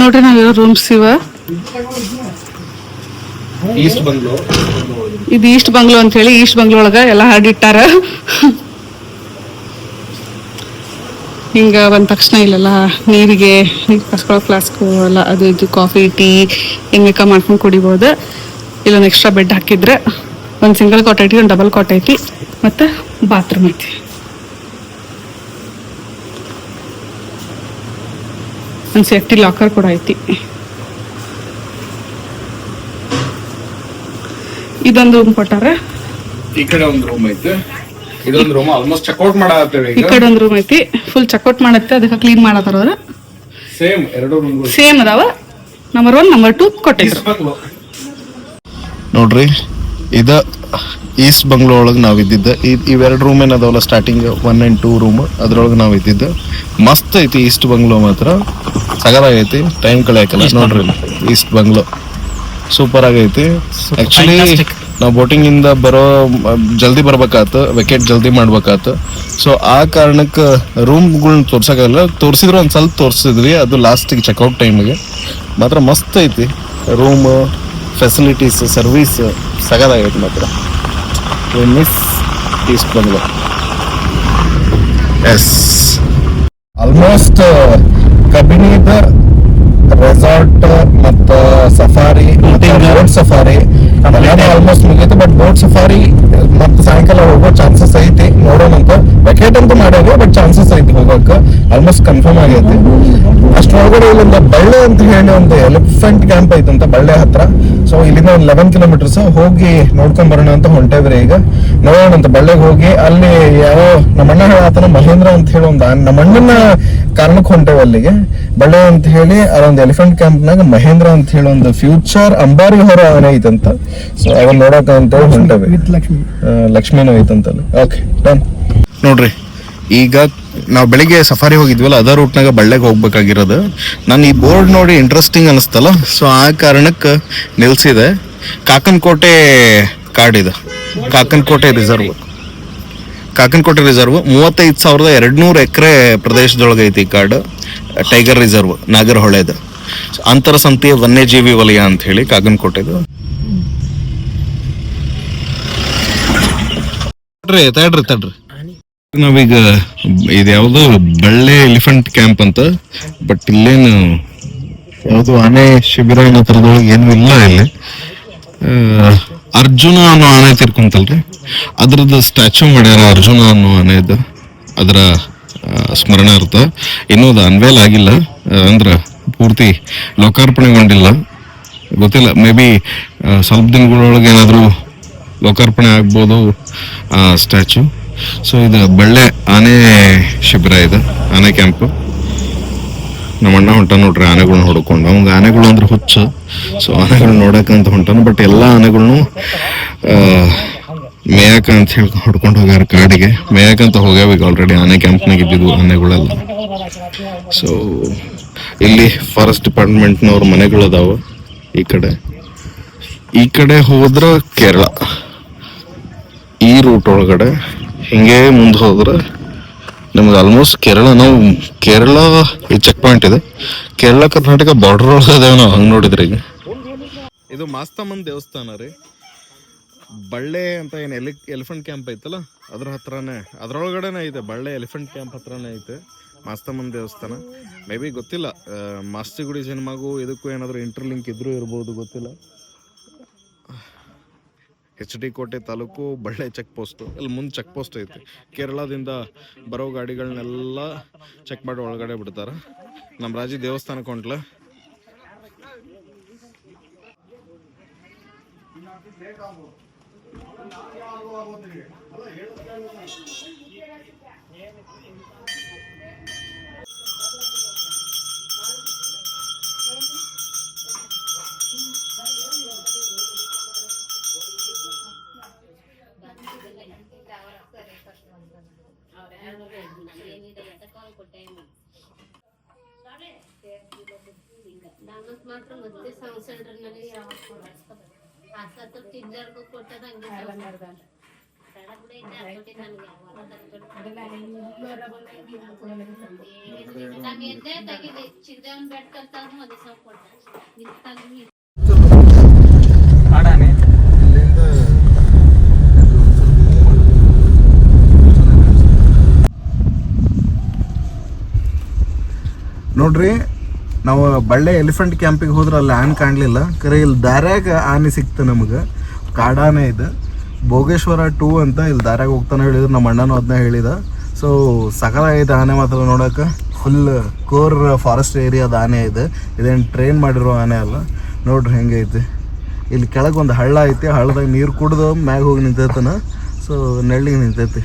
ನೋಡ್ರಿ ನಾವಿರೋ ರೂಮ್ಸ್ ಇವ. ಈಸ್ಟ್ ಬಂಗ್ಲೋ ಇದು ಈಸ್ಟ್ ಬಂಗ್ಲೋ ಅಂತ ಹೇಳಿ ಈಸ್ಟ್ ಬಂಗ್ಲೋ ಒಳಗ ಎಲ್ಲ ಹಾಡಿಟ್ಟಾರ ಹಿಂಗ ಬಂದ ತಕ್ಷಣ ಇಲ್ಲೆಲ್ಲ ನೀರಿಗೆ ನೀರು ಕಸ್ಕೊಳ್ಳೋ ಫ್ಲಾಸ್ಕು ಎಲ್ಲ ಅದು ಇದು ಕಾಫಿ ಟೀ ಹಿಂಗ ಬೇಕಾ ಮಾಡ್ಕೊಂಡು ಕುಡಿಬೋದು. ಇಲ್ಲೊಂದು ಎಕ್ಸ್ಟ್ರಾ ಬೆಡ್ ಹಾಕಿದ್ರೆ ಒಂದು ಸಿಂಗಲ್ ಕಾಟ್ ಐತಿ ಒಂದು ಡಬಲ್ ಕಾಟ್ ಐತಿ ಮತ್ತು ಬಾತ್ರೂಮ್ ಐತಿ. ಒಂದು ಸೇಫ್ಟಿ ಲಾಕರ್ ಕೂಡ ಐತಿ. ಇದೊಂದು ರೂಮ್ ಕೊಟ್ಟಾರೆ? ಈ ಕಡೆ ಒಂದು ರೂಮ್ ಐತೆ. ಇದೊಂದು ರೂಮ್ ಆಲ್ಮೋಸ್ಟ್ ಚೆಕ್ಔಟ್ ಮಾಡತ್ತೇವೆ ಈ ಕಡೆ ಒಂದು ರೂಮ್ ಐತಿ. ಫುಲ್ ಚೆಕ್ಔಟ್ ಮಾಡತ್ತೆ ಅದಕ್ಕೆ ಕ್ಲೀನ್ ಮಾಡತ್ತಾರ ಅವರು. ಸೇಮ್ ಎರಡು ರೂಮ್ಗಳು ಸೇಮ್ ಅದಾವ. ನಂಬರ್ ಒನ್ ನಂಬರ್ 2 ಕೊಟ್ಟಿದ್ರು. ನೋಡ್ರಿ ಇದ ಈಸ್ಟ್ ಬಂಗ್ಲೋ ಒಳಗೆ ನಾವು ಇದ್ದಿದ್ದ. ಇವೆರಡು room ಏನದಾವಲ್ಲ starting one and two room ಅದ್ರೊಳಗೆ ನಾವು ಇದ್ದಿದ್ದ. ಮಸ್ತ್ ಐತಿ ಈಸ್ಟ್ ಬಂಗ್ಲೋ ಮಾತ್ರ. ಸಗದಾಗೈತಿ ಟೈಮ್ ಕಳೆಯಕಲ್ಲ. ನೋಡ್ರಿ. ಈಸ್ಟ್ ಬಂಗ್ಲೋ ಸೂಪರ್ ಆಗೈತಿ. ಆ್ಯಕ್ಚುಲಿ ನಾವು ಬೋಟಿಂಗ್ ಇಂದ ಬರೋ ಜಲ್ದಿ ಬರ್ಬೇಕಾತು ವೆಕೆಟ್ ಜಲ್ದಿ ಮಾಡ್ಬೇಕಾತು. ಸೊ ಆ ಕಾರಣಕ್ಕೆ ರೂಮ್ಗಳ್ನ ತೋರ್ಸಕ್ಕಾಗಲ್ಲ. ತೋರಿಸಿದ್ರು ಒಂದು ಸ್ವಲ್ಪ ತೋರ್ಸಿದ್ವಿ. ಅದು ಲಾಸ್ಟಿಗೆ ಚೆಕ್ಔಟ್ ಟೈಮಿಗೆ ಮಾತ್ರ ಮಸ್ತ್ ಐತಿ. ರೂಮ್ ಫೆಸಿಲಿಟೀಸ್ ಸರ್ವಿಸ್ ಸಗದಾಗೈತೆ ಮಾತ್ರ. Miss east bungalow is almost ಕಬಿನಿದ resort ಮತ್ತು ಸಫಾರಿ ಬೋಟ್ ಸಫಾರಿ ಆಲ್ಮೋಸ್ಟ್ ಮುಗೀತು ಬಟ್ ಬೋಟ್ ಸಫಾರಿ ಮತ್ತೆ ಸಾಯಂಕಾಲ ಹೋಗೋ ಚಾನ್ಸಸ್ ಐತಿ ನೋಡೋಣಂತ. ವೆಕೇಟ್ ಅಂತೂ ಮಾಡ್ಯಾರ ಬಟ್ ಚಾನ್ಸಸ್ ಐತಿ ಹೋಗೋಕ. ಆಲ್ಮೋಸ್ಟ್ ಕನ್ಫರ್ಮ್ ಆಗೈತಿ. ಅಷ್ಟ್ರೊಳಗಡೆ ಇಲ್ಲಿಂದ ಬಳ್ಳೆ ಅಂತ ಹೇಳಿ ಒಂದು ಎಲಿಫೆಂಟ್ ಕ್ಯಾಂಪ್ ಐತಂತ ಬಳ್ಳೆ ಹತ್ರ. ಸೊ ಇಲ್ಲಿಂದ ಒಂದು ಲೆವೆನ್ ಕಿಲೋಮೀಟರ್ಸ್ ಹೋಗಿ ನೋಡ್ಕೊಂಡ್ ಬರೋಣ ಅಂತ ಹೊಂಟೇವ್ರಿ ಈಗ. ನೋಡೋಣ ಅಂತ ಬಳ್ಳೆಗೆ ಹೋಗಿ ಅಲ್ಲಿ ಯಾವ ನಮ್ಮಣ್ಣ ಹೇಳತನ ಮಹೇಂದ್ರ ಅಂತ ಹೇಳಿ ಒಂದು ನಮ್ಮಣ್ಣನ ಕಾರಣಕ್ಕೆ ಹೊಂಟೇವ್ ಅಲ್ಲಿಗೆ. ಬಳ್ಳೆ ಅಂತ ಹೇಳಿ ಅದೊಂದು ಎಲಿಫೆಂಟ್ ಕ್ಯಾಂಪ್ನಾಗ ಮಹೇಂದ್ರ ಅಂತ ಹೇಳಿ ಒಂದು ಫ್ಯೂಚರ್ ಅಂಬಾರಿ ಹೊರ ಆನೆ ಐತಂತ. ಸೊ ಅವನ್ ನೋಡಕ ಅಂತ ಹೊಂಟೇವಿ ಲಕ್ಷ್ಮೀನೂ ಐತಂತಲ್ಲ ಓಕೆ ಡನ್ ನೋಡ್ರಿ, ಈಗ ನಾವು ಬೆಳಿಗ್ಗೆ ಸಫಾರಿ ಹೋಗಿದ್ವಲ್ಲ, ಅದ ರೂಟ್ನಾಗ ಬಳ್ಳೆಗೆ ಹೋಗ್ಬೇಕಾಗಿರೋದು. ನಾನು ಈ ಬೋರ್ಡ್ ನೋಡಿ ಇಂಟ್ರೆಸ್ಟಿಂಗ್ ಅನಿಸ್ತಲ್ಲ ಸೊ ಆ ಕಾರಣಕ್ಕೆ ನಿಲ್ಸಿದೆ. ಕಾಕನಕೋಟೆ ಕಾರ್ಡ್ ಇದು. ಕಾಕನಕೋಟೆ ರಿಸರ್ವ್ ಕಾಕನಕೋಟೆ ರಿಸರ್ವ್ ಮೂವತ್ತೈದು ಸಾವಿರದ ಎರಡ್ನೂರು ಎಕರೆ ಪ್ರದೇಶದೊಳಗೆ ಐತಿ ಈ ಕಾರ್ಡ್ ಟೈಗರ್ ರಿಸರ್ವ್ ನಾಗರಹೊಳೆದು ಅಂತರ ಸಂತಿಯ ವನ್ಯಜೀವಿ ವಲಯ ಅಂತ ಹೇಳಿ ಕಾಕನಕೋಟೆದು. ತಡ್ರಿ ತಡ್ರಿ ತಡ್ರಿ. ನಾವೀಗ ಇದು ಯಾವುದು ಬಳ್ಳೆ ಎಲಿಫೆಂಟ್ ಕ್ಯಾಂಪ್ ಅಂತ ಬಟ್ ಇಲ್ಲೇನು ಯಾವುದು ಆನೆ ಶಿಬಿರ ಏನೋ ಥರದೊಳಗೆ ಏನು ಇಲ್ಲ ಇಲ್ಲಿ. ಅರ್ಜುನ ಅನ್ನೋ ಆನೆ ತಿರ್ಕೊಂತಲ್ರಿ. ಅದ್ರದ್ದು ಸ್ಟ್ಯಾಚು ಮಾಡ್ಯಾರ ಅರ್ಜುನ ಅನ್ನೋ ಆನೆ ಇದು ಅದರ ಸ್ಮರಣಾರ್ಥ. ಇನ್ನೂ ಅದು ಅನ್ವೇಲ್ ಆಗಿಲ್ಲ. ಅಂದ್ರೆ ಅಂದ್ರ ಪೂರ್ತಿ ಲೋಕಾರ್ಪಣೆಗೊಂಡಿಲ್ಲ. ಗೊತ್ತಿಲ್ಲ ಮೇ ಬಿ ಸ್ವಲ್ಪ ದಿನಗಳೊಳಗೆ ಏನಾದರೂ ಲೋಕಾರ್ಪಣೆ ಆಗ್ಬೋದು ಸ್ಟ್ಯಾಚು ಸೊ ಇದು ಬಳ್ಳೆ ಆನೆ ಶಿಬಿರ ಇದು, ಆನೆ ಕ್ಯಾಂಪ್. ನಮ್ಮ ಅಣ್ಣ ಹೊಂಟ ನೋಡ್ರಿ ಆನೆಗಳನ್ನ ಹೊಡ್ಕೊಂಡು. ಅವಂಗ ಆನೆಗಳು ಅಂದ್ರೆ ಹುಚ್ಚು. ಸೊ ಆನೆಗಳು ನೋಡಕ್ಕಂತ ಹೊಂಟನ ಬಟ್ ಎಲ್ಲ ಆನೆಗಳನ್ನು ಮೇಯಕ ಅಂತ ಹೇಳಿ ಹೊಡ್ಕೊಂಡು ಹೋಗ್ಯಾರ ಕಾಡಿಗೆ. ಮೇಯಕಂತ ಹೋಗ್ಯಾವ ಈಗ ಆಲ್ರೆಡಿ ಆನೆ ಕ್ಯಾಂಪ್ನಾಗ ಇದ್ದಿದ್ವು ಆನೆಗಳೆಲ್ಲ. ಸೊ ಇಲ್ಲಿ ಫಾರೆಸ್ಟ್ ಡಿಪಾರ್ಟ್ಮೆಂಟ್ನವ್ರ ಮನೆಗಳದಾವ ಈ ಕಡೆ. ಈ ಕಡೆ ಹೋದ್ರೆ ಕೇರಳ. ಈ ರೂಟ್ ಒಳಗಡೆ ಹಿಂಗೆ ಮುಂದೆ ಹೋದ್ರೆ ನಿಮ್ಗೆ ಆಲ್ಮೋಸ್ಟ್ ಕೇರಳ, ನಾವು ಕೇರಳ ಈ ಚೆಕ್ ಪಾಯಿಂಟ್ ಇದೆ. ಕೇರಳ, ಕರ್ನಾಟಕ ಬಾರ್ಡರ್ ಒಳಗೆ ಅದೇವ ನಾವು, ಹಂಗೆ ನೋಡಿದ್ರೆ ಈಗ. ಇದು ಮಾಸ್ತಾಮನ್ ದೇವಸ್ಥಾನ ರೀ. ಬಳ್ಳೆ ಅಂತ ಏನು ಎಲಿ, ಎಲಿಫೆಂಟ್ ಕ್ಯಾಂಪ್ ಐತಲ್ಲ, ಅದ್ರ ಹತ್ರನೇ, ಅದರೊಳಗಡೆನೇ ಇದೆ, ಬಳ್ಳೆ ಎಲಿಫೆಂಟ್ ಕ್ಯಾಂಪ್ ಹತ್ರನೇ ಐತೆ, ಮಾಸ್ತಮ್ಮನ್ ದೇವಸ್ಥಾನ. ಮೇ ಬಿ ಗೊತ್ತಿಲ್ಲ ಮಾಸ್ತಿಗುಡಿ ಸಿನಿಮಾಗೂ ಇದಕ್ಕೂ ಏನಾದರೂ ಇಂಟರ್ಲಿಂಕ್ ಇದ್ರೂ ಇರ್ಬೋದು, ಗೊತ್ತಿಲ್ಲ. ಎಚ್ ಡಿ ಕೋಟೆ ತಾಲೂಕು ಬಳ್ಳೆ ಚೆಕ್ ಪೋಸ್ಟ್ ಅಲ್ಲಿ ಮುಂದೆ ಚೆಕ್ ಪೋಸ್ಟ್ ಐತಿ. ಕೇರಳದಿಂದ ಬರೋ ಗಾಡಿಗಳನ್ನೆಲ್ಲ ಚೆಕ್ ಮಾಡಿ ಒಳಗಡೆ ಬಿಡ್ತಾರೆ. ನಮ್ಮ ರಾಜಿ ದೇವಸ್ಥಾನಕ್ಕೆ ಹೊಂಟ್ಲ. ನಾಲ್ಕು ಮಾತ್ರ ಮತ್ತೆ ಸೌಂಡ್ ಸೆಂಟರ್ನಲ್ಲಿ ಯಾವಾಗ ಕೊಡ್ತಾರೆ ಆ ಸತ್ತು ಕೊಟ್ಟದ ಹಂಗೆ ನಮ್ಗೆ ಎದ್ದೇ ದಿವಸ ಕೊಟ್ಟ. ನಿಂತಾಗ ನೋಡ್ರಿ ನಾವು ಬಳ್ಳೆ ಎಲಿಫೆಂಟ್ ಕ್ಯಾಂಪಿಗೆ ಹೋದ್ರೆ ಅಲ್ಲಿ ಆನೆ ಕಾಣಲಿಲ್ಲ. ಕರೆ ಇಲ್ಲಿ ದಾರ್ಯಾಗ ಆನೆ ಸಿಕ್ತು ನಮಗೆ. ಕಾಡಾನೆ ಇದೆ. ಭೋಗೇಶ್ವರ ಟೂ ಅಂತ ಇಲ್ಲಿ ದಾರ್ಯಾಗ ಹೋಗ್ತಾನೆ ಹೇಳಿದ್ರು. ನಮ್ಮ ಅಣ್ಣನೂ ಅದನ್ನ ಹೇಳಿದ. ಸೊ ಸಕಲ ಇದೆ ಆನೆ ಮಾತ್ರ ನೋಡೋಕೆ ಫುಲ್ ಕೋರ್ ಫಾರೆಸ್ಟ್ ಏರಿಯಾದ ಆನೆ ಇದೆ. ಇದೇನು ಟ್ರೈನ್ ಮಾಡಿರೋ ಆನೆ ಅಲ್ಲ. ನೋಡ್ರಿ ಹೆಂಗೈತಿ ಇಲ್ಲಿ ಕೆಳಗೆ ಒಂದು ಹಳ್ಳ ಐತಿ. ಹಳ್ಳದಾಗ ನೀರು ಕುಡ್ದು ಮ್ಯಾಗ ಹೋಗಿ ನಿಂತೈತನ. ಸೊ ನೆಳ್ಳಿಗೆ ನಿಂತೈತಿ.